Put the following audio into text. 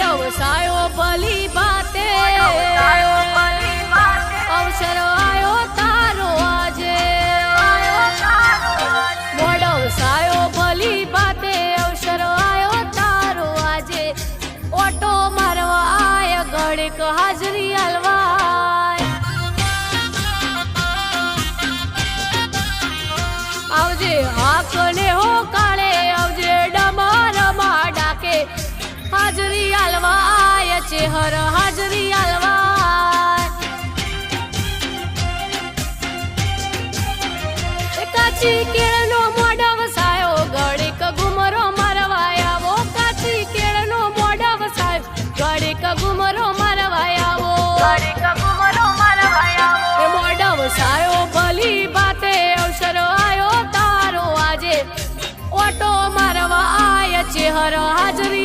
વસાયો ભલી બાતે. અવસર આવ્યો તારો આજે. મોડવસાયો ભલી બાતે, અવસર આવ્યો તારો આજે. ઓટો મારવા આય, ગણિક હાજરી હલવાય હર હાજરી આલવા કાચી કેળનો મોઢ વસાયો ગળીક ઘુમરો મારવાય આવો કાચી કેળનો મોઢ વસાયો ગળીક ઘુમરો મારવાય આવો એ મોઢ વસાયો ભલી બાતે અવસર આયો તારો આજે ઓટો મારવા આય છે હર હાજરી